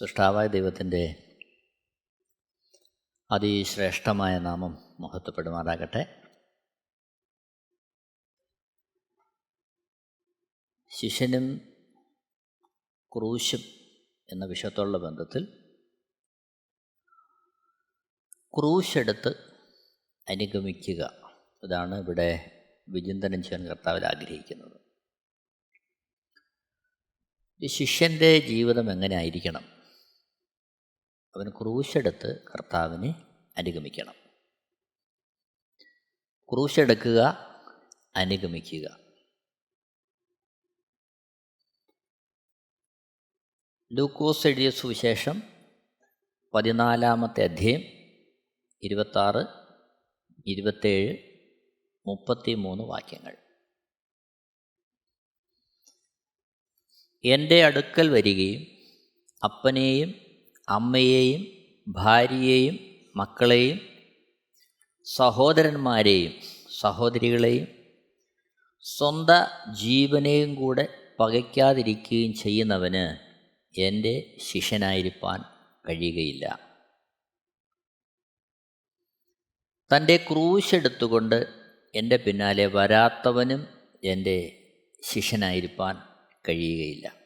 സൃഷ്ടാവായ ദൈവത്തിന്റെ അതിശ്രേഷ്ഠമായ നാമം മഹത്വപ്പെടുമാറാകട്ടെ. ശിഷ്യനും ക്രൂശും എന്ന വിഷയത്തോടുള്ള ബന്ധത്തിൽ ക്രൂശെടുത്ത് അനുഗമിക്കുക. ഇതാണ് ഇവിടെ വിചിന്തനം ചെയ്യാൻ കർത്താവിൽ ആഗ്രഹിക്കുന്നത്. ശിഷ്യന്റെ ജീവിതം എങ്ങനെ ആയിരിക്കണം? അവൻ ക്രൂശെടുത്ത് കർത്താവിനെ അനുഗമിക്കണം. ക്രൂശെടുക്കുക അനുഗമിക്കുക. ലൂക്കോസ് എഴുതിയ സുവിശേഷം പതിനാലാമത്തെ അധ്യയം ഇരുപത്താറ് ഇരുപത്തേഴ് മുപ്പത്തി മൂന്ന് വാക്യങ്ങൾ. എന്റെ അടുക്കൽ വരികയും അപ്പനെയും അമ്മയെയും ഭാര്യയെയും മക്കളെയും സഹോദരന്മാരെയും സഹോദരികളെയും സ്വന്ത ജീവനെയും കൂടെ പകയ്ക്കാതിരിക്കുകയും ചെയ്യുന്നവന് എന്റെ ശിഷ്യനായിരിക്കാൻ കഴിയുകയില്ല. തന്റെ ക്രൂശെടുത്തുകൊണ്ട് എന്റെ പിന്നാലെ വരാത്തവനും എന്റെ ശിഷ്യനായിരിക്കാൻ കഴിയുകയില്ല.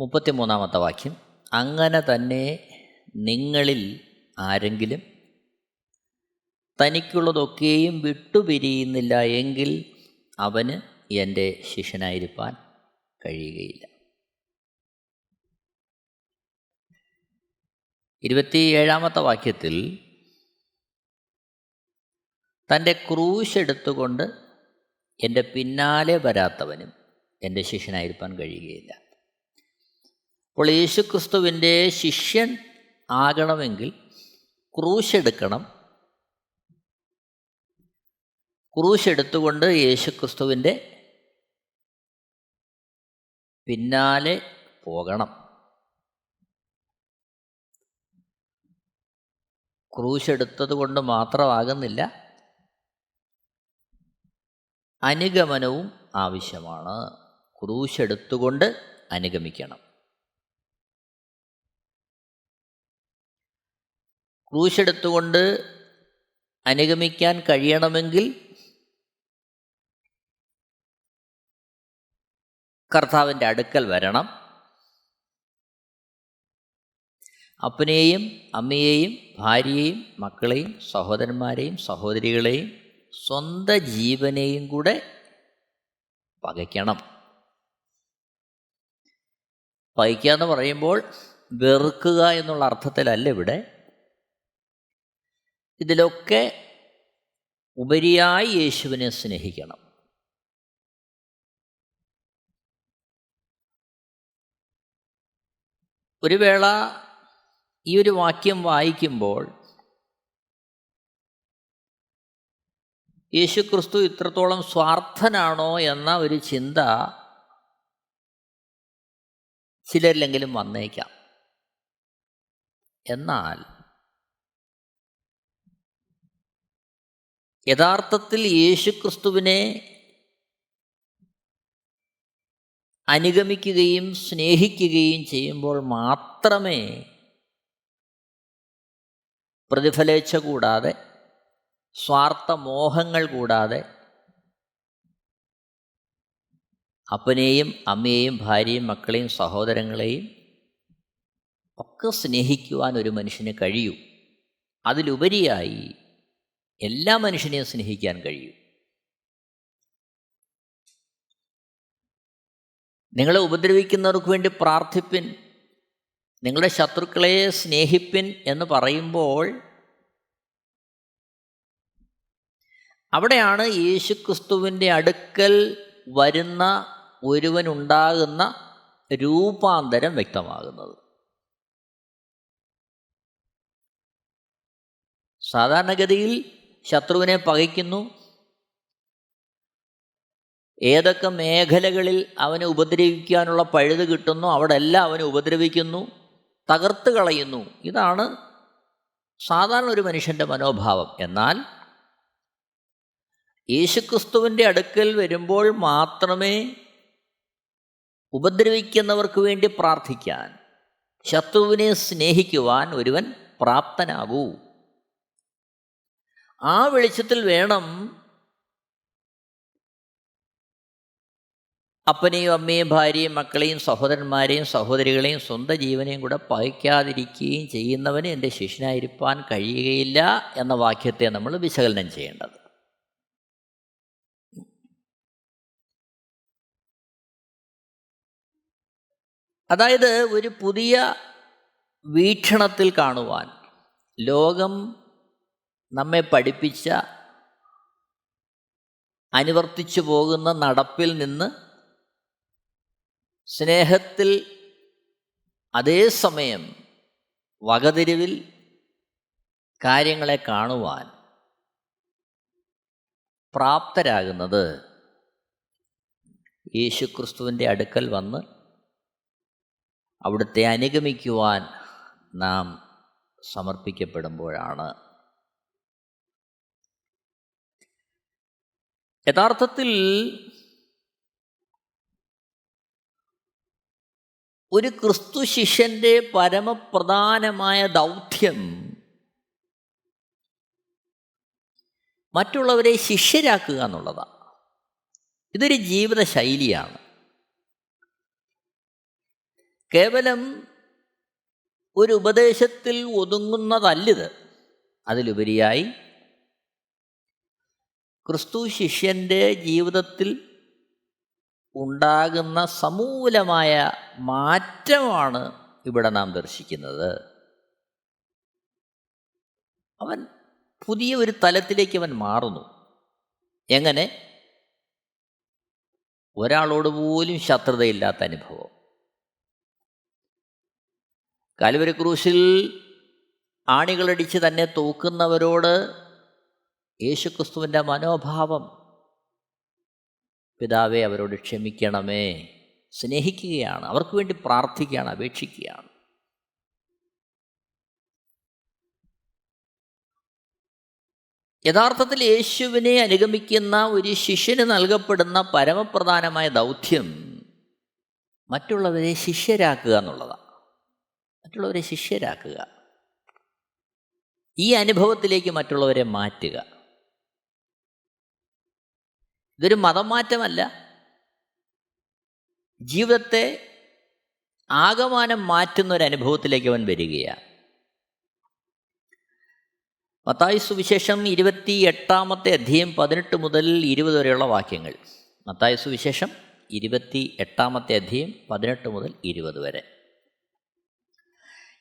മുപ്പത്തിമൂന്നാമത്തെ വാക്യം അങ്ങനെ തന്നെ നിങ്ങളിൽ ആരെങ്കിലും തനിക്കുള്ളതൊക്കെയും വിട്ടുപിരിയുന്നില്ല എങ്കിൽ അവന് എന്റെ ശിഷ്യനായിരിക്കാൻ കഴിയുകയില്ല. ഇരുപത്തിയേഴാമത്തെ വാക്യത്തിൽ തന്റെ ക്രൂശ് എടുത്തുകൊണ്ട് എന്റെ പിന്നാലെ വരാത്തവനും എന്റെ ശിഷ്യനായിരിക്കാൻ കഴിയുകയില്ല. അപ്പോൾ യേശുക്രിസ്തുവിന്റെ ശിഷ്യൻ ആകണമെങ്കിൽ ക്രൂശെടുക്കണം. ക്രൂശെടുത്തുകൊണ്ട് ക്രൂശ് യേശുക്രിസ്തുവിന്റെ പിന്നാലെ പോകണം. ക്രൂശെടുത്തത് കൊണ്ട് മാത്രമാകുന്നില്ല. അനുഗമനവും ആവശ്യമാണ്. ക്രൂശെടുത്തുകൊണ്ട് അനുഗമിക്കണം. ക്രൂശ് എടുത്തുകൊണ്ട് അനുഗമിക്കാൻ കഴിയണമെങ്കിൽ കർത്താവിന്റെ അടുക്കൽ വരണം. അപ്പനെയും അമ്മയെയും ഭാര്യയെയും മക്കളെയും സഹോദരന്മാരെയും സഹോദരികളെയും സ്വന്തം ജീവനെയും കൂടെ പകയ്ക്കണം. പകയ്ക്കുക എന്ന് പറയുമ്പോൾ വെറുക്കുക എന്നുള്ള അർത്ഥത്തിലല്ല ഇവിടെ. ഇതിലൊക്കെ ഉപരിയായി യേശുവിനെ സ്നേഹിക്കണം. ഒരു വേള ഈ ഒരു വാക്യം വായിക്കുമ്പോൾ യേശുക്രിസ്തു ഇത്രത്തോളം സ്വാർത്ഥനാണോ എന്ന ഒരു ചിന്ത ചിലരിലെങ്കിലും വന്നേക്കാം. എന്നാൽ യഥാർത്ഥത്തിൽ യേശുക്രിസ്തുവിനെ അനുഗമിക്കുകയും സ്നേഹിക്കുകയും ചെയ്യുമ്പോൾ മാത്രമേ പ്രതിഫലേച്ഛ കൂടാതെ സ്വാർത്ഥ മോഹങ്ങൾ കൂടാതെ അപ്പനെയും അമ്മയെയും ഭാര്യയും മക്കളെയും സഹോദരങ്ങളെയും ഒക്കെ സ്നേഹിക്കുവാൻ ഒരു മനുഷ്യന് കഴിയൂ. അതിലുപരിയായി എല്ലാ മനുഷ്യനെയും സ്നേഹിക്കാൻ കഴിയും. നിങ്ങളെ ഉപദ്രവിക്കുന്നവർക്ക് വേണ്ടി പ്രാർത്ഥിപ്പിൻ. നിങ്ങളുടെ ശത്രുക്കളെ സ്നേഹിപ്പിൻ എന്ന് പറയുമ്പോൾ അവിടെയാണ് യേശുക്രിസ്തുവിന്റെ അടുക്കൽ വരുന്ന ഒരുവനുണ്ടാകുന്ന രൂപാന്തരം വ്യക്തമാകുന്നത്. സാധാരണഗതിയിൽ ശത്രുവിനെ പകയ്ക്കുന്നു. ഏതൊക്കെ മേഖലകളിൽ അവനെ ഉപദ്രവിക്കാനുള്ള പഴുത് കിട്ടുന്നു അവിടെ എല്ലാം അവനെ ഉപദ്രവിക്കുന്നു തകർത്ത് കളയുന്നു. ഇതാണ് സാധാരണ ഒരു മനുഷ്യന്റെ മനോഭാവം. എന്നാൽ യേശുക്രിസ്തുവിന്റെ അടുക്കൽ വരുമ്പോൾ മാത്രമേ ഉപദ്രവിക്കുന്നവർക്ക് വേണ്ടി പ്രാർത്ഥിക്കാൻ ശത്രുവിനെ സ്നേഹിക്കുവാൻ ഒരുവൻ പ്രാപ്തനാകൂ. ആ വെളിച്ചത്തിൽ വേണം അപ്പനെയും അമ്മയും ഭാര്യയും മക്കളെയും സഹോദരന്മാരെയും സഹോദരികളെയും സ്വന്തം ജീവനെയും കൂടെ പകയ്ക്കാതിരിക്കുകയും ചെയ്യുന്നവന് എന്റെ ശിഷ്യനായിരിക്കാൻ കഴിയുകയില്ല എന്ന വാക്യത്തെ നമ്മൾ വിശകലനം ചെയ്യേണ്ടത്. അതായത് ഒരു പുതിയ വീക്ഷണത്തിൽ കാണുവാൻ ലോകം നമ്മെ പഠിപ്പിച്ച അനുവർത്തിച്ചു പോകുന്ന നടപ്പിൽ നിന്ന് സ്നേഹത്തിൽ അതേസമയം വകതിരിവിൽ കാര്യങ്ങളെ കാണുവാൻ പ്രാപ്തരാകുന്നത് യേശുക്രിസ്തുവിന്റെ അടുക്കൽ വന്ന് അവിടുത്തെ അനുഗമിക്കുവാൻ നാം സമർപ്പിക്കപ്പെടുമ്പോഴാണ്. യഥാർത്ഥത്തിൽ ഒരു ക്രിസ്തു ശിഷ്യന്റെ പരമപ്രധാനമായ ദൗത്യം മറ്റുള്ളവരെ ശിഷ്യരാക്കുക എന്നുള്ളതാണ് ഇതൊരു ജീവിതശൈലിയാണ്. കേവലം ഒരു ഉപദേശത്തിൽ ഒതുങ്ങുന്നതല്ലിത്. അതിലുപരിയായി ക്രിസ്തു ശിഷ്യന്റെ ജീവിതത്തിൽ ഉണ്ടാകുന്ന സമൂലമായ മാറ്റമാണ് ഇവിടെ നാം ദർശിക്കുന്നത്. അവൻ പുതിയ ഒരു തലത്തിലേക്ക് അവൻ മാറുന്നു. എങ്ങനെ? ഒരാളോട് പോലും ശത്രുതയില്ലാത്ത അനുഭവം. കാലുവരി ക്രൂശിൽ ആണികളടിച്ച് തന്നെ തൂക്കുന്നവരോട് യേശുക്രിസ്തുവിന്റെ മനോഭാവം. പിതാവെ അവരോട് ക്ഷമിക്കണമേ. സ്നേഹിക്കുകയാണ്. അവർക്ക് വേണ്ടി പ്രാർത്ഥിക്കുകയാണ് അപേക്ഷിക്കുകയാണ്. യഥാർത്ഥത്തിൽ യേശുവിനെ അനുഗമിക്കുന്ന ഒരു ശിഷ്യന് നൽകപ്പെടുന്ന പരമപ്രധാനമായ ദൗത്യം മറ്റുള്ളവരെ ശിഷ്യരാക്കുക എന്നുള്ളതാണ്. മറ്റുള്ളവരെ ശിഷ്യരാക്കുക. ഈ അനുഭവത്തിലേക്ക് മറ്റുള്ളവരെ മാറ്റുക. ഇതൊരു മതം മാറ്റമല്ല ജീവിതത്തെ ആകമാനം മാറ്റുന്ന ഒരു അനുഭവത്തിലേക്ക് അവൻ വരികയാണ്. മത്തായി സുവിശേഷം ഇരുപത്തി എട്ടാമത്തെ അധ്യയം പതിനെട്ട് മുതൽ ഇരുപത് വരെയുള്ള വാക്യങ്ങൾ. മത്തായ സുവിശേഷം ഇരുപത്തി എട്ടാമത്തെ അധ്യയം പതിനെട്ട് മുതൽ ഇരുപത് വരെ.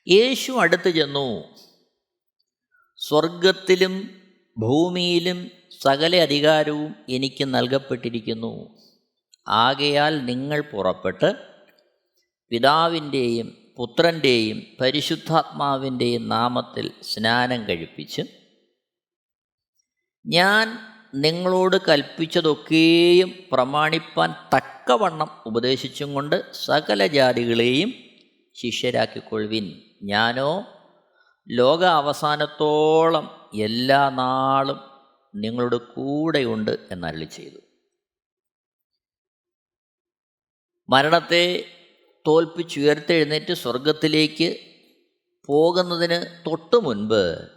യേശു അടുത്ത് ചെന്നു. സ്വർഗത്തിലും ഭൂമിയിലും സകല അധികാരവും എനിക്ക് നൽകപ്പെട്ടിരിക്കുന്നു. ആകയാൽ നിങ്ങൾ പുറപ്പെട്ട് പിതാവിന്റെയും പുത്രന്റെയും പരിശുദ്ധാത്മാവിന്റെയും നാമത്തിൽ സ്നാനം കഴിപ്പിച്ച് ഞാൻ നിങ്ങളോട് കൽപ്പിച്ചതൊക്കെയും പ്രമാണിപ്പാൻ തക്കവണ്ണം ഉപദേശിച്ചും കൊണ്ട് സകല ജാതികളെയും ശിഷ്യരാക്കിക്കൊള്ളുവിൻ. ഞാനോ ലോക അവസാനത്തോളം എല്ലാ നാളും നിങ്ങളുടെ കൂടെയുണ്ട് എന്നരളി ചെയ്തു. മരണത്തെ തോൽപ്പിച്ചുയർത്തെഴുന്നേറ്റ് സ്വർഗത്തിലേക്ക് പോകുന്നതിന് തൊട്ടു മുൻപ്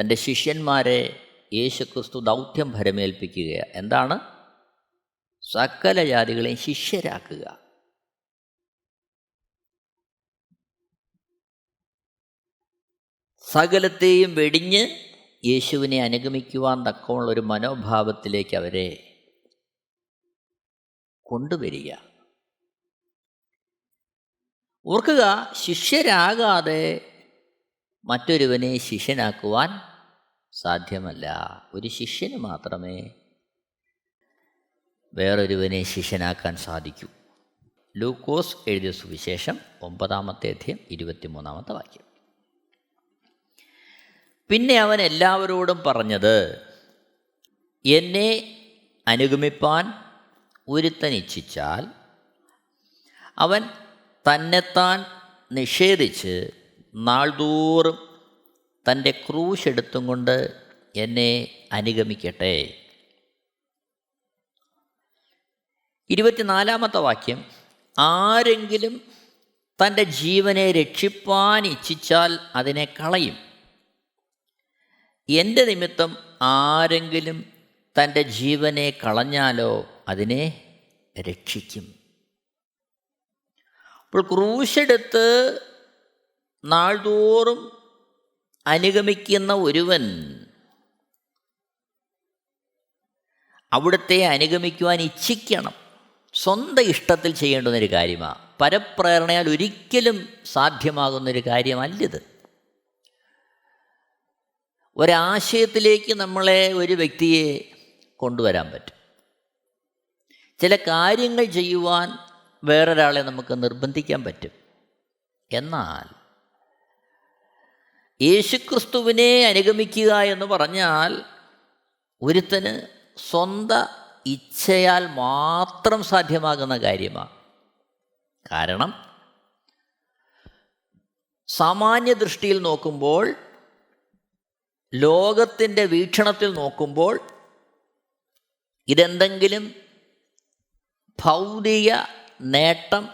തന്റെ ശിഷ്യന്മാരെ യേശുക്രിസ്തു ദൗത്യം ഭരമേൽപ്പിക്കുക എന്താണ്? സകല ജാതികളെയും ശിഷ്യരാക്കുക. സകലത്തെയും വെടിഞ്ഞ് യേശുവിനെ അനുഗമിക്കുവാൻ തക്കമുള്ള ഒരു മനോഭാവത്തിലേക്ക് അവരെ കൊണ്ടുവരിക. ഓർക്കുക ശിഷ്യരാകാതെ മറ്റൊരുവനെ ശിഷ്യനാക്കുവാൻ സാധ്യമല്ല. ഒരു ശിഷ്യന് മാത്രമേ വേറൊരുവനെ ശിഷ്യനാക്കാൻ സാധിക്കൂ. ലൂക്കോസ് എഴുതിയ സുവിശേഷം ഒമ്പതാമത്തെ അധ്യയം ഇരുപത്തിമൂന്നാമത്തെ വാക്യം. പിന്നെ അവൻ എല്ലാവരോടും പറഞ്ഞത് എന്നെ അനുഗമിപ്പാൻ ഒരുത്തൻ ഇച്ഛിച്ചാൽ അവൻ തന്നെത്താൻ നിഷേധിച്ച് നാൾതോറും തന്റെ ക്രൂശ് എടുത്തും കൊണ്ട് എന്നെ അനുഗമിക്കട്ടെ. ഇരുപത്തിനാലാമത്തെ വാക്യം ആരെങ്കിലും തന്റെ ജീവനെ രക്ഷിപ്പാൻ ഇച്ഛിച്ചാൽ അതിനെ കളയും. എന്റെ നിമിത്തം ആരെങ്കിലും തന്റെ ജീവനെ കളഞ്ഞാലോ അതിനെ രക്ഷിക്കും. അപ്പോൾ ക്രൂശെടുത്ത് നാൾതോറും അനുഗമിക്കുന്ന ഒരുവൻ അവിടുത്തെ അനുഗമിക്കുവാൻ ഇച്ഛിക്കണം. സ്വന്തം ഇഷ്ടത്തിൽ ചെയ്യേണ്ടുന്നൊരു കാര്യമാണ് പരപ്രേരണയാൽ ഒരിക്കലും സാധ്യമാകുന്നൊരു കാര്യമല്ലിത്. ഒരാശയത്തിലേക്ക് നമ്മളെ ഒരു വ്യക്തിയെ കൊണ്ടുവരാൻ പറ്റും. ചില കാര്യങ്ങൾ ചെയ്യുവാൻ വേറൊരാളെ നമുക്ക് നിർബന്ധിക്കാൻ പറ്റും. എന്നാൽ യേശുക്രിസ്തുവിനെ അനുഗമിക്കുക എന്ന് പറഞ്ഞാൽ ഒരുത്തന് സ്വന്ത ഇച്ഛയാൽ മാത്രം സാധ്യമാകുന്ന കാര്യമാണ്. കാരണം സാമാന്യ ദൃഷ്ടിയിൽ നോക്കുമ്പോൾ ലോകത്തിന്റെ വീക്ഷണത്തിൽ നോക്കുമ്പോൾ ഇതെന്തെങ്കിലും ഭൗതിക നേട്ടം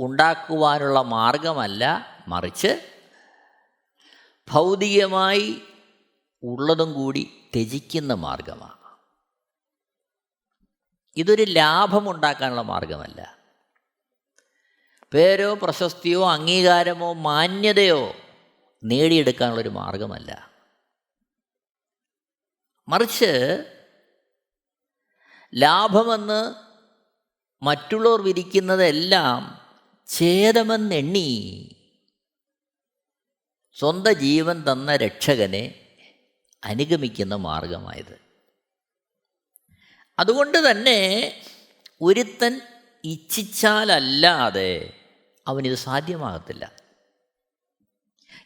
ഉണ്ടാക്കുവാനുള്ള മാർഗമല്ല മറിച്ച് ഭൗതികമായി ഉള്ളതും കൂടി ത്യജിക്കുന്ന മാർഗമാണ്. ഇതൊരു ലാഭമുണ്ടാക്കാനുള്ള മാർഗമല്ല. പേരോ പ്രശസ്തിയോ അംഗീകാരമോ മാന്യതയോ നേടിയെടുക്കാനുള്ളൊരു മാർഗമല്ല. മറിച്ച് ലാഭമെന്ന് മറ്റുള്ളവർ വിരിക്കുന്നതെല്ലാം ഛേദമെന്നെണ്ണി സ്വന്തം ജീവൻ തന്ന രക്ഷകനെ അനുഗമിക്കുന്ന മാർഗമായത്. അതുകൊണ്ട് തന്നെ ഒരുത്തൻ ഇച്ഛിച്ചാലല്ലാതെ അവനിത് സാധ്യമാകത്തില്ല.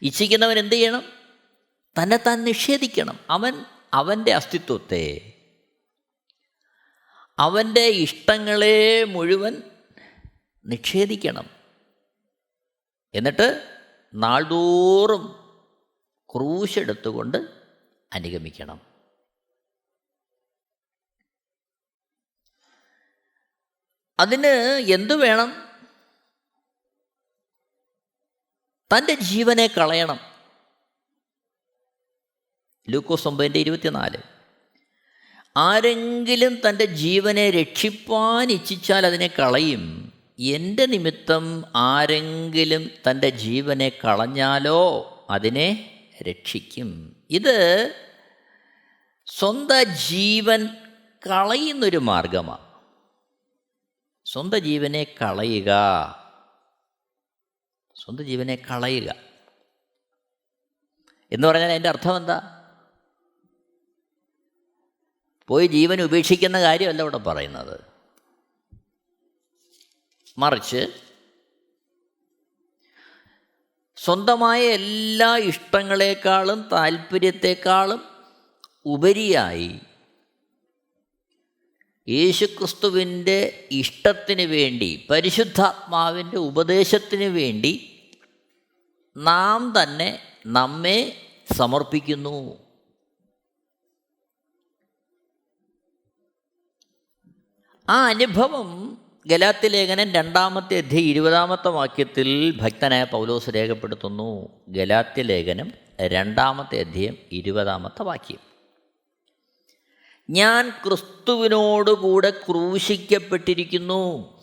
ഇച്ഛിക്കുന്നവൻ എന്ത് ചെയ്യണം? തന്നെത്താൻ താൻ നിഷേധിക്കണം. അവൻ അവന്റെ അസ്തിത്വത്തെ. അവന്റെ ഇഷ്ടങ്ങളെ മുഴുവൻ നിഷേധിക്കണം. എന്നിട്ട് നാൾതോറും ക്രൂശെടുത്തുകൊണ്ട് അനുഗമിക്കണം. അതിന് എന്തു വേണം? തന്റെ ജീവനെ കളയണം. ലൂക്കോസ് ഒമ്പതിന്റെ ഇരുപത്തിനാല്. ആരെങ്കിലും തന്റെ ജീവനെ രക്ഷിപ്പാൻ ഇച്ഛിച്ചാൽ അതിനെ കളയും. എന്റെ നിമിത്തം ആരെങ്കിലും തന്റെ ജീവനെ കളഞ്ഞാലോ അതിനെ രക്ഷിക്കും. ഇത് സ്വന്ത ജീവൻ കളയുന്നൊരു മാർഗമാണ് സ്വന്ത ജീവനെ കളയുക. സ്വന്തം ജീവനെ കളയുക. എന്ന് പറഞ്ഞാൽ അതിന്റെ അർത്ഥം എന്താ? പോയി ജീവൻ ഉപേക്ഷിക്കുന്ന കാര്യമല്ല ഇവിടെ പറയുന്നത്. മറിച്ച് സ്വന്തമായ എല്ലാ ഇഷ്ടങ്ങളെക്കാളും താല്പര്യത്തെക്കാളും ഉപരിയായി യേശുക്രിസ്തുവിന്റെ ഇഷ്ടത്തിന് വേണ്ടി പരിശുദ്ധാത്മാവിന്റെ ഉപദേശത്തിന് വേണ്ടി നാം തന്നെ നമ്മെ സമർപ്പിക്കുന്നു. ആ അനുഭവം ഗലാത്തി ലേഖനം രണ്ടാമത്തെ അധ്യയ ഇരുപതാമത്തെ വാക്യത്തിൽ ഭക്തനായ പൗലോസ് രേഖപ്പെടുത്തുന്നു. ഗലാത്തി ലേഖനം രണ്ടാമത്തെ അധ്യയം ഇരുപതാമത്തെ വാക്യം. ഞാൻ ക്രിസ്തുവിനോടുകൂടെ ക്രൂശിക്കപ്പെട്ടിരിക്കുന്നു.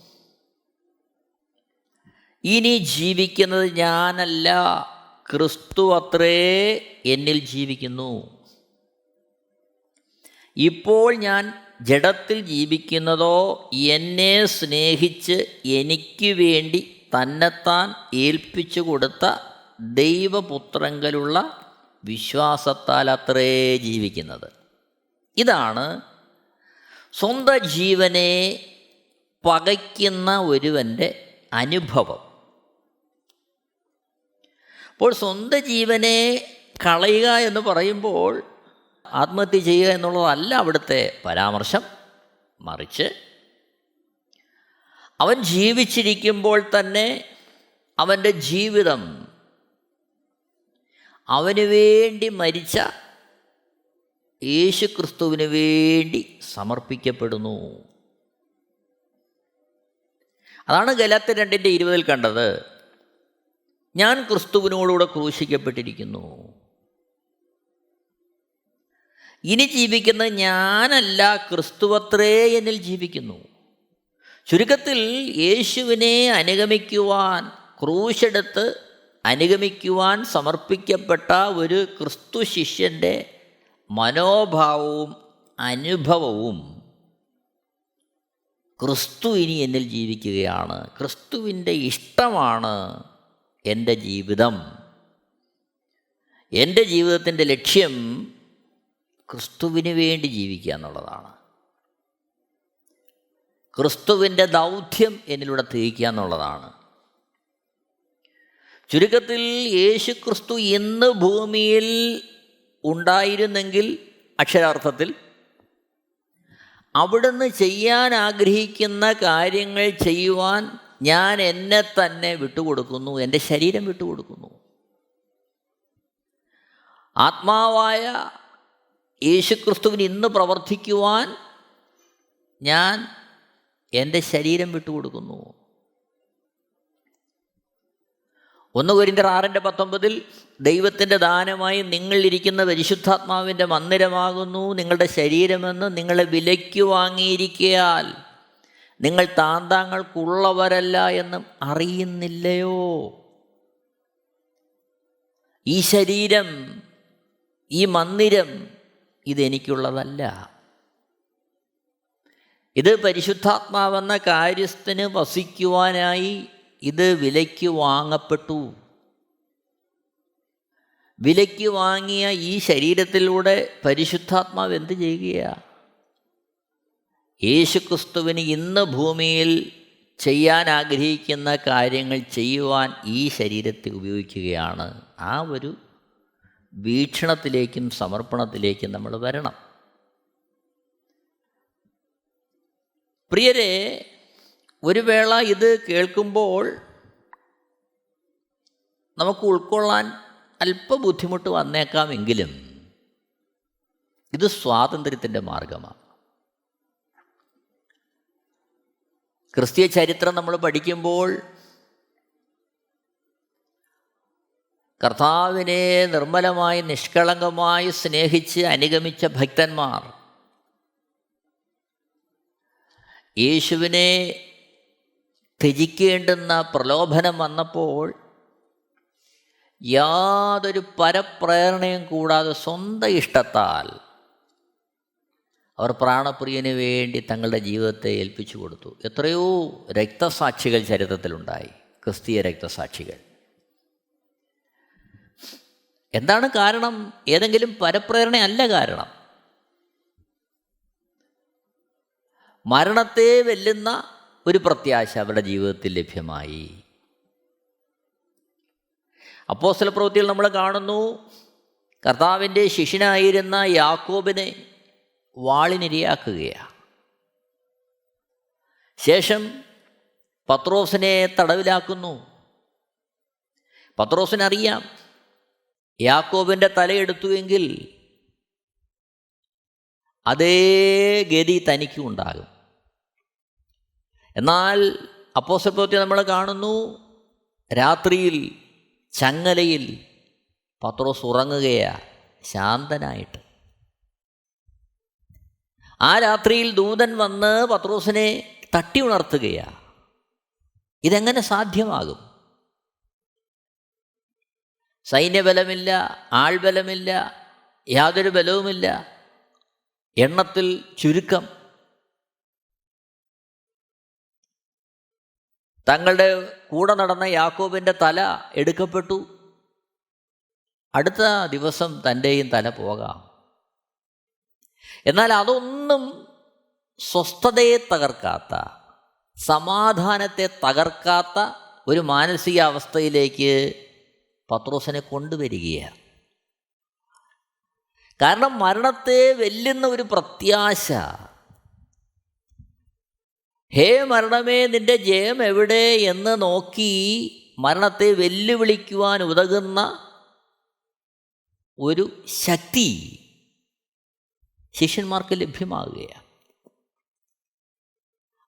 ഇനി ജീവിക്കുന്നത് ഞാനല്ല. ക്രിസ്തു അത്രേ എന്നിൽ ജീവിക്കുന്നു. ഇപ്പോൾ ഞാൻ ജഡത്തിൽ ജീവിക്കുന്നതോ എന്നെ സ്നേഹിച്ച് എനിക്ക് വേണ്ടി തന്നെത്താൻ ഏൽപ്പിച്ചു കൊടുത്ത ദൈവപുത്രങ്കലുള്ള വിശ്വാസത്താൽ അത്രേ ജീവിക്കുന്നത്. ഇതാണ് സ്വന്തം ജീവനെ പകയ്ക്കുന്ന ഒരുവന്റെ അനുഭവം. അപ്പോൾ സ്വന്തം ജീവനെ കളയുക എന്ന് പറയുമ്പോൾ ആത്മഹത്യ ചെയ്യുക എന്നുള്ളതല്ല അവിടുത്തെ പരാമർശം. മറിച്ച് അവൻ ജീവിച്ചിരിക്കുമ്പോൾ തന്നെ അവന്റെ ജീവിതം അവന് വേണ്ടി മരിച്ച യേശു ക്രിസ്തുവിന് വേണ്ടി സമർപ്പിക്കപ്പെടുന്നു. അതാണ് ഗലാത്ത് രണ്ടിന്റെ ഇരുപതിൽ കണ്ടത്. ഞാൻ ക്രിസ്തുവിനോടുകൂടെ ക്രൂശിക്കപ്പെട്ടിരിക്കുന്നു. ഇനി ജീവിക്കുന്നത് ഞാനല്ല ക്രിസ്തുവത്രേ എന്നിൽ ജീവിക്കുന്നു. ചുരുക്കത്തിൽ യേശുവിനെ അനുഗമിക്കുവാൻ ക്രൂശെടുത്ത് അനുഗമിക്കുവാൻ സമർപ്പിക്കപ്പെട്ട ഒരു ക്രിസ്തു ശിഷ്യന്റെ മനോഭാവവും അനുഭവവും ക്രിസ്തു ഇനി എന്നിൽ ജീവിക്കുകയാണ്. ക്രിസ്തുവിന്റെ ഇഷ്ടമാണ് എന്റെ ജീവിതം. എന്റെ ജീവിതത്തിന്റെ ലക്ഷ്യം ക്രിസ്തുവിന് വേണ്ടി ജീവിക്കുക എന്നുള്ളതാണ്. ക്രിസ്തുവിന്റെ ദൗത്യം എന്നിലൂടെ തിരിക്കുക എന്നുള്ളതാണ്. ചുരുക്കത്തിൽ യേശു ക്രിസ്തു ഇന്ന് ഭൂമിയിൽ ഉണ്ടായിരുന്നെങ്കിൽ അക്ഷരാർത്ഥത്തിൽ അവിടുന്ന് ചെയ്യാൻ ആഗ്രഹിക്കുന്ന കാര്യങ്ങൾ ചെയ്യുവാൻ ഞാൻ എന്നെ തന്നെ വിട്ടുകൊടുക്കുന്നു എന്റെ ശരീരം വിട്ടുകൊടുക്കുന്നു. ആത്മാവായ യേശുക്രിസ്തുവിന് ഇന്ന് പ്രവർത്തിക്കുവാൻ ഞാൻ എന്റെ ശരീരം വിട്ടുകൊടുക്കുന്നു. ഒന്ന് കുരിന്തർ ആറിന്റെ പത്തൊമ്പതിൽ ദൈവത്തിന്റെ ദാനമായി നിങ്ങളിരിക്കുന്ന പരിശുദ്ധാത്മാവിന്റെ മന്ദിരമാകുന്നു. നിങ്ങളുടെ ശരീരമെന്ന് നിങ്ങളെ വിലയ്ക്ക് വാങ്ങിയിരിക്കയാൽ നിങ്ങൾ താന്താങ്ങൾക്കുള്ളവരല്ല എന്നും അറിയുന്നില്ലയോ? ഈ ശരീരം ഈ മന്ദിരം ഇതെനിക്കുള്ളതല്ല. ഇത് പരിശുദ്ധാത്മാവെന്ന കാര്യസ്ഥന് വസിക്കുവാനായി ഇത് വിലയ്ക്ക് വാങ്ങപ്പെട്ടു. വിലയ്ക്ക് വാങ്ങിയ ഈ ശരീരത്തിലൂടെ പരിശുദ്ധാത്മാവ് എന്ത് ചെയ്യുകയാണ് യേശുക്രിസ്തുവിന് ഇന്ന് ഭൂമിയിൽ ചെയ്യാൻ ആഗ്രഹിക്കുന്ന കാര്യങ്ങൾ ചെയ്യുവാൻ ഈ ശരീരത്തെ ഉപയോഗിക്കുകയാണ്. ആ ഒരു വീക്ഷണത്തിലേക്കും സമർപ്പണത്തിലേക്കും നമ്മൾ വരണം. പ്രിയരെ ഒരു വേള ഇത് കേൾക്കുമ്പോൾ നമുക്ക് ഉൾക്കൊള്ളാൻ അല്പ ബുദ്ധിമുട്ട് വന്നേക്കാമെങ്കിലും ഇത് സ്വാതന്ത്ര്യത്തിന്റെ മാർഗമാണ്. ക്രിസ്തീയ ചരിത്രം നമ്മൾ പഠിക്കുമ്പോൾ കർത്താവിനെ നിർമ്മലമായി നിഷ്കളങ്കമായി സ്നേഹിച്ച് അനുഗമിച്ച ഭക്തന്മാർ. യേശുവിനെ ത്യജിക്കേണ്ടുന്ന പ്രലോഭനം വന്നപ്പോൾ യാതൊരു പരപ്രേരണയും കൂടാതെ സ്വന്തം ഇഷ്ടത്താൽ അവർ പ്രാണപ്രിയന് വേണ്ടി തങ്ങളുടെ ജീവിതത്തെ ഏൽപ്പിച്ചു കൊടുത്തു. എത്രയോ രക്തസാക്ഷികൾ ചരിത്രത്തിലുണ്ടായി. ക്രിസ്തീയ രക്തസാക്ഷികൾ. എന്താണ് കാരണം? ഏതെങ്കിലും പരപ്രേരണയല്ല കാരണം. മരണത്തെ വെല്ലുന്ന ഒരു പ്രത്യാശ അവരുടെ ജീവിതത്തിൽ ലഭ്യമായി. അപ്പോസ്തല പ്രവൃത്തിയിൽ നമ്മൾ കാണുന്നു കർത്താവിന്റെ ശിഷ്യനായിരുന്ന യാക്കോബിനെ വാളിനിരയാക്കുകയാണ്. ശേഷം പത്രോസിനെ തടവിലാക്കുന്നു. പത്രോസിനറിയാം യാക്കോബിന്റെ തലയെടുത്തുവെങ്കിൽ അതേ ഗതി തനിക്കും ഉണ്ടാകും. എന്നാൽ അപ്പോസൽപ്രവൃത്തി നമ്മൾ കാണുന്നു രാത്രിയിൽ ചങ്ങലയിൽ പത്രോസ് ഉറങ്ങുകയാ ശാന്തനായിട്ട്. ആ രാത്രിയിൽ ദൂതൻ വന്ന് പത്രോസിനെ തട്ടി ഉണർത്തുകയാ. ഇതെങ്ങനെ സാധ്യമാകും? സൈന്യബലമില്ല ആൾബലമില്ല യാതൊരു ബലവുമില്ല. എണ്ണത്തിൽ ചുരുക്കം. തങ്ങളുടെ കൂടെ നടന്ന യാക്കോബിന്റെ തല എടുക്കപ്പെട്ടു. അടുത്ത ദിവസം തന്റെയും തല പോകാം. എന്നാൽ അതൊന്നും സ്വസ്ഥതയെ തകർക്കാത്ത സമാധാനത്തെ തകർക്കാത്ത ഒരു മാനസികാവസ്ഥയിലേക്ക് പത്രോസിനെ കൊണ്ടുവരികയാണ്. കാരണം മരണത്തെ വെല്ലുന്ന ഒരു പ്രത്യാശ. ഹേ മരണമേ നിന്റെ ജയം എവിടെ എന്ന് നോക്കി മരണത്തെ വെല്ലുവിളിക്കുവാൻ ഉതകുന്ന ഒരു ശക്തി ശിഷ്യന്മാർക്ക് ലഭ്യമാകുകയാണ്.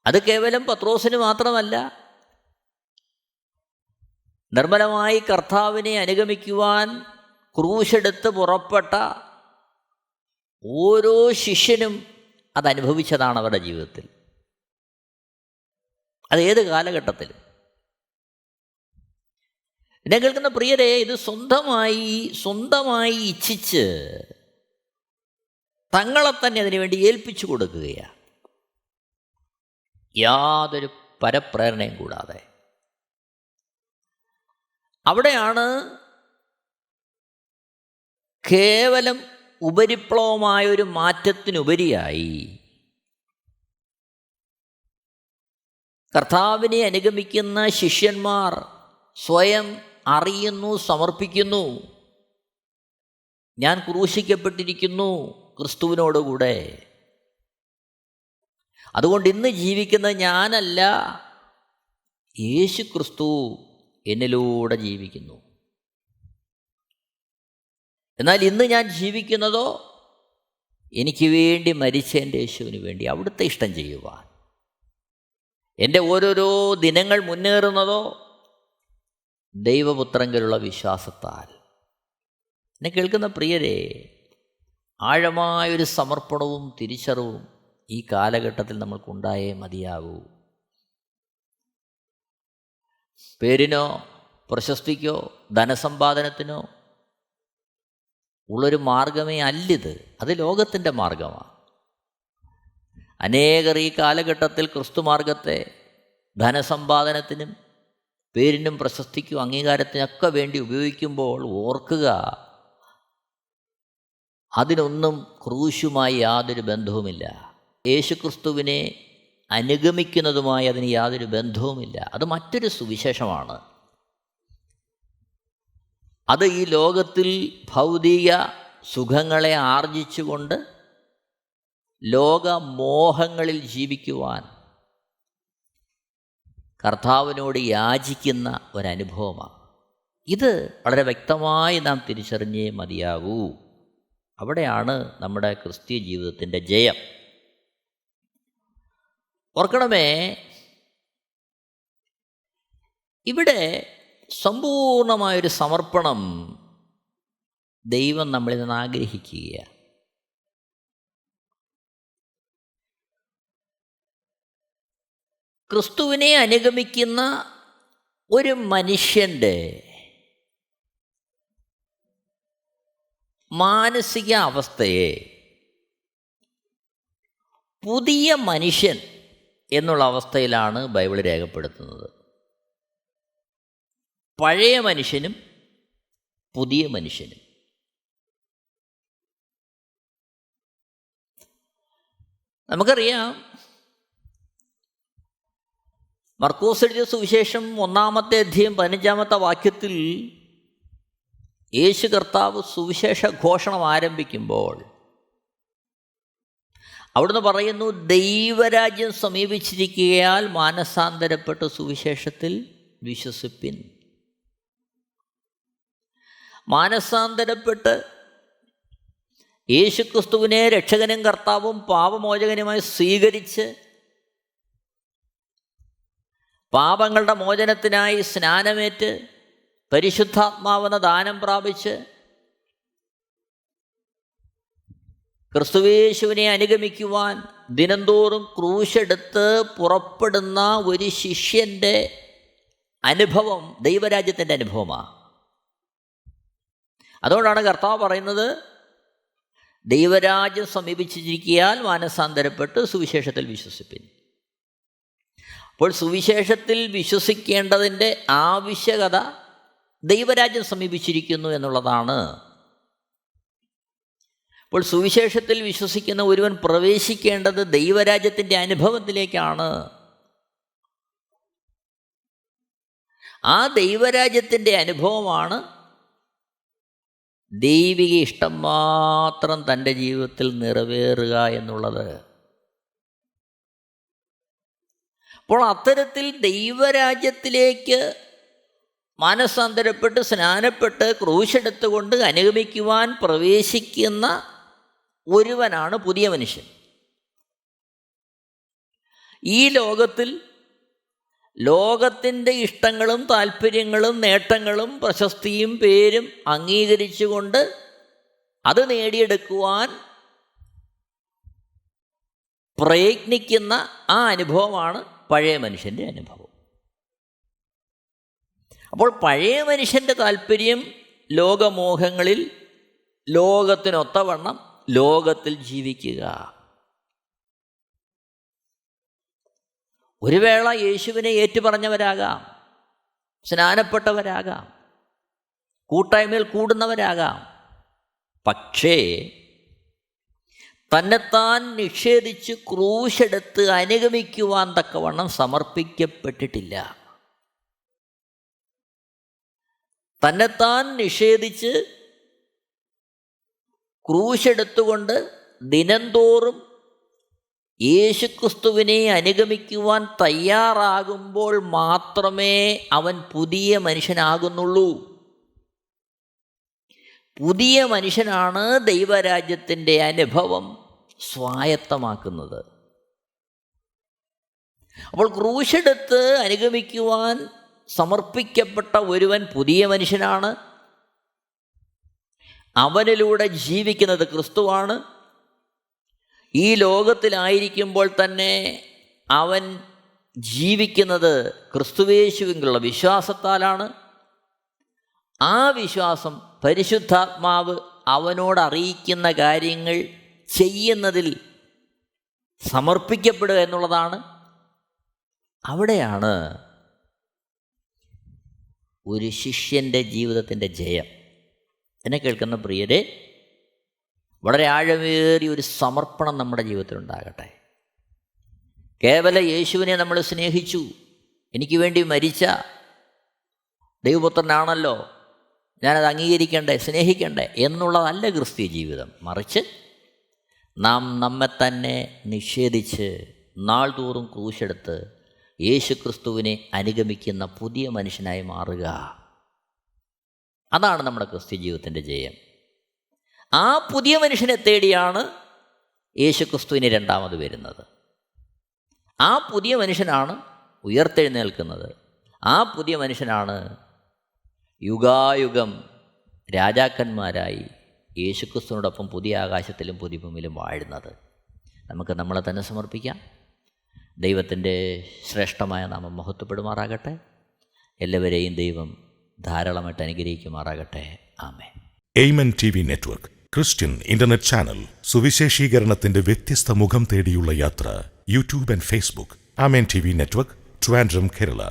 അത് കേവലം പത്രോസിന് മാത്രമല്ല നിർമ്മലമായി കർത്താവിനെ അനുഗമിക്കുവാൻ ക്രൂശെടുത്ത് പുറപ്പെട്ട ഓരോ ശിഷ്യനും അതനുഭവിച്ചതാണ് അവരുടെ ജീവിതത്തിൽ. അത് ഏത് കാലഘട്ടത്തിലും എന്നെ കേൾക്കുന്ന പ്രിയരെ ഇത് സ്വന്തമായി സ്വന്തമായി ഇച്ഛിച്ച് തങ്ങളെ തന്നെ അതിനുവേണ്ടി ഏൽപ്പിച്ചു കൊടുക്കുകയാണ്. യാതൊരു പരപ്രേരണയും കൂടാതെ. അവിടെയാണ് കേവലം ഉപരിപ്ലവമായൊരു മാറ്റത്തിനുപരിയായി കർത്താവിനെ അനുഗമിക്കുന്ന ശിഷ്യന്മാർ സ്വയം അറിയുന്നു സമർപ്പിക്കുന്നു. ഞാൻ ക്രൂശിക്കപ്പെട്ടിരിക്കുന്നു ക്രിസ്തുവിനോടുകൂടെ. അതുകൊണ്ട് ഇന്ന് ജീവിക്കുന്ന ഞാനല്ല യേശു ക്രിസ്തു എന്നിലൂടെ ജീവിക്കുന്നു. എന്നാൽ ഇന്ന് ഞാൻ ജീവിക്കുന്നതോ എനിക്ക് വേണ്ടി മരിച്ച എന്റെ യേശുവിന് വേണ്ടി അവിടുത്തെ ഇഷ്ടം ചെയ്യുവാൻ. എന്റെ ഓരോരോ ദിനങ്ങൾ മുന്നേറുന്നതോ ദൈവപുത്രങ്കിലുള്ള വിശ്വാസത്താൽ. എന്നെ കേൾക്കുന്ന പ്രിയരെ ആഴമായൊരു സമർപ്പണവും തിരിച്ചറിവും ഈ കാലഘട്ടത്തിൽ നമ്മൾക്കുണ്ടായേ മതിയാകൂ. പേരിനോ പ്രശസ്തിക്കോ ധനസമ്പാദനത്തിനോ ഉള്ളൊരു മാർഗമേ അല്ലിത്. അത് ലോകത്തിന്റെ മാർഗമാണ്. അനേകർ ഈ കാലഘട്ടത്തിൽ ക്രിസ്തുമാർഗത്തെ ധനസമ്പാദനത്തിനും പേരിനും പ്രശസ്തിക്കും അംഗീകാരത്തിനൊക്കെ വേണ്ടി ഉപയോഗിക്കുമ്പോൾ ഓർക്കുക അതിനൊന്നും ക്രൂശുമായി യാതൊരു ബന്ധവുമില്ല. യേശുക്രിസ്തുവിനെ അനുഗമിക്കുന്നതുമായി അതിന് യാതൊരു ബന്ധവുമില്ല. അത് മറ്റൊരു സുവിശേഷമാണ്. അത് ഈ ലോകത്തിൽ ഭൗതിക സുഖങ്ങളെ ആർജിച്ചുകൊണ്ട് ലോകമോഹങ്ങളിൽ ജീവിക്കുവാൻ കർത്താവിനോട് യാചിക്കുന്ന ഒരനുഭവമാണ്. ഇത് വളരെ വ്യക്തമായി നാം തിരിച്ചറിഞ്ഞേ മതിയാകൂ. അവിടെയാണ് നമ്മുടെ ക്രിസ്തീയ ജീവിതത്തിന്റെ ജയം. ഓർക്കണമേ. ഇവിടെ സമ്പൂർണമായൊരു സമർപ്പണം ദൈവം നമ്മളിൽ നിന്ന് ആഗ്രഹിക്കുകയാണ്. ക്രിസ്തുവിനെ അനുഗമിക്കുന്ന ഒരു മനുഷ്യന്റെ മാനസിക അവസ്ഥയെ പുതിയ മനുഷ്യൻ എന്നുള്ള അവസ്ഥയിലാണ് ബൈബിൾ രേഖപ്പെടുത്തുന്നത്. പഴയ മനുഷ്യനും പുതിയ മനുഷ്യനും. നമുക്കറിയാം മർക്കോസ് എഴുതിയ സുവിശേഷം ഒന്നാമത്തെ അധ്യയം പതിനഞ്ചാമത്തെ വാക്യത്തിൽ യേശു കർത്താവ് സുവിശേഷ ഘോഷണം ആരംഭിക്കുമ്പോൾ അവിടുന്ന് പറയുന്നു ദൈവരാജ്യം സമീപിച്ചിരിക്കുകയാൽ മാനസാന്തരപ്പെട്ട സുവിശേഷത്തിൽ വിശ്വസിപ്പിൻ. മാനസാന്തരപ്പെട്ട് യേശുക്രിസ്തുവിനെ രക്ഷകനും കർത്താവും പാപമോചകനുമായി സ്വീകരിച്ച് പാപങ്ങളുടെ മോചനത്തിനായി സ്നാനമേറ്റ് പരിശുദ്ധാത്മാവെന്ന ദാനം പ്രാപിച്ച് ക്രിസ്തുവേശുവിനെ അനുഗമിക്കുവാൻ ദിനംതോറും ക്രൂശെടുത്ത് പുറപ്പെടുന്ന ഒരു ശിഷ്യന്റെ അനുഭവം ദൈവരാജ്യത്തിന്റെ അനുഭവമാണ് അതുകൊണ്ടാണ് കർത്താവ് പറയുന്നത് ദൈവരാജ്യം സമീപിച്ചിരിക്കിയാൽ മാനസാന്തരപ്പെട്ട് സുവിശേഷത്തിൽ വിശ്വസിപ്പിൻ. അപ്പോൾ സുവിശേഷത്തിൽ വിശ്വസിക്കേണ്ടതിന്റെ ആവശ്യകത ദൈവരാജ്യം സമീപിച്ചിരിക്കുന്നു എന്നുള്ളതാണ്. അപ്പോൾ സുവിശേഷത്തിൽ വിശ്വസിക്കുന്ന ഒരുവൻ പ്രവേശിക്കേണ്ടത് ദൈവരാജ്യത്തിന്റെ അനുഭവത്തിലേക്കാണ്. ആ ദൈവരാജ്യത്തിന്റെ അനുഭവമാണ് ദൈവിക ഇഷ്ടം മാത്രം തന്റെ ജീവിതത്തിൽ നിറവേറുക എന്നുള്ളത്. അപ്പോൾ അത്തരത്തിൽ ദൈവരാജ്യത്തിലേക്ക് മാനസാന്തരപ്പെട്ട് സ്നാനപ്പെട്ട് ക്രൂശെടുത്തുകൊണ്ട് അനുഗമിക്കുവാൻ പ്രവേശിക്കുന്ന ഒരുവനാണ് പുതിയ മനുഷ്യൻ. ഈ ലോകത്തിൽ ലോകത്തിന്റെ ഇഷ്ടങ്ങളും താല്പര്യങ്ങളും നേട്ടങ്ങളും പ്രശസ്തിയും പേരും അംഗീകരിച്ചുകൊണ്ട് അത് നേടിയെടുക്കുവാൻ പ്രയത്നിക്കുന്ന ആ അനുഭവമാണ് പഴയ മനുഷ്യന്റെ അനുഭവം. അപ്പോൾ പഴയ മനുഷ്യന്റെ താല്പര്യം ലോകമോഹങ്ങളിൽ ലോകത്തിനൊത്തവണ്ണം ലോകത്തിൽ ജീവിക്കുക. ഒരു വേള യേശുവിനെ ഏറ്റുപറഞ്ഞവരാകാം. സ്നാനപ്പെട്ടവരാകാം. കൂട്ടായ്മയിൽ കൂടുന്നവരാകാം. പക്ഷേ തന്നെത്താൻ നിഷേധിച്ച് ക്രൂശെടുത്ത് അനുഗമിക്കുവാൻ തക്കവണ്ണം സമർപ്പിക്കപ്പെട്ടിട്ടില്ല. തന്നെത്താൻ നിഷേധിച്ച് ക്രൂശെടുത്തുകൊണ്ട് ദിനംതോറും യേശുക്രിസ്തുവിനെ അനുഗമിക്കുവാൻ തയ്യാറാകുമ്പോൾ മാത്രമേ അവൻ പുതിയ മനുഷ്യനാകുന്നുള്ളൂ. പുതിയ മനുഷ്യനാണ് ദൈവരാജ്യത്തിന്റെ അനുഭവം സ്വായത്തമാക്കുന്നത്. അപ്പോൾ ക്രൂശെടുത്ത് അനുഗമിക്കുവാൻ സമർപ്പിക്കപ്പെട്ട ഒരുവൻ പുതിയ മനുഷ്യനാണ്. അവനിലൂടെ ജീവിക്കുന്നത് ക്രിസ്തുവാണ്. ഈ ലോകത്തിലായിരിക്കുമ്പോൾ തന്നെ അവൻ ജീവിക്കുന്നത് ക്രിസ്തുവേശുവിനുള്ള വിശ്വാസത്താലാണ്. ആ വിശ്വാസം പരിശുദ്ധാത്മാവ് അവനോട് അറിയിക്കുന്ന കാര്യങ്ങൾ ചെയ്യുന്നതിൽ സമർപ്പിക്കപ്പെടുക എന്നുള്ളതാണ്. അവിടെയാണ് ഒരു ശിഷ്യന്റെ ജീവിതത്തിന്റെ ജയം. എന്നെ കേൾക്കുന്ന പ്രിയരെ വളരെ ആഴമേറിയ ഒരു സമർപ്പണം നമ്മുടെ ജീവിതത്തിൽ ഉണ്ടാകട്ടെ കേവല യേശുവിനെ നമ്മൾ സ്നേഹിച്ചു എനിക്ക് വേണ്ടി മരിച്ച ദൈവപുത്രനാണല്ലോ ഞാനത് അംഗീകരിക്കണ്ടേ സ്നേഹിക്കണ്ടേ എന്നുള്ളതല്ല ക്രിസ്തീയ ജീവിതം. മറിച്ച് നാം നമ്മെ തന്നെ നിഷേധിച്ച് നാൾ തോറും ക്രൂശെടുത്ത് യേശു ക്രിസ്തുവിനെ അനുഗമിക്കുന്ന പുതിയ മനുഷ്യനായി മാറുക. അതാണ് നമ്മുടെ ക്രിസ്ത്യ ജീവിതത്തിന്റെ ജയം. ആ പുതിയ മനുഷ്യനെ തേടിയാണ് യേശു ക്രിസ്തുവിന് രണ്ടാമത് വരുന്നത്. ആ പുതിയ മനുഷ്യനാണ് ഉയർത്തെഴുന്നേൽക്കുന്നത്. ആ പുതിയ മനുഷ്യനാണ് യുഗായുഗം രാജാക്കന്മാരായി യേശുക്രിസ്തുവിനോടൊപ്പം പുതിയ ആകാശത്തിലും പുതിയ ഭൂമിയിലും വാഴുന്നത്. നമുക്ക് നമ്മളെ തന്നെ സമർപ്പിക്കാം. ദൈവത്തിന്റെ ശ്രേഷ്ഠമായ നാമം മഹത്വപ്പെടുമാറാകട്ടെ. എല്ലാവരെയും ദൈവം ധാരാളമായിട്ട് അനുഗ്രഹിക്കുമാറാകട്ടെ. ആമേ Amen T V network Christian internet channel സുവിശേഷീകരണത്തിന്റെ വ്യത്യസ്ത മുഖം തേടിയുള്ള യാത്ര YouTube and Facebook. Amen T V network Trivandrum Kerala.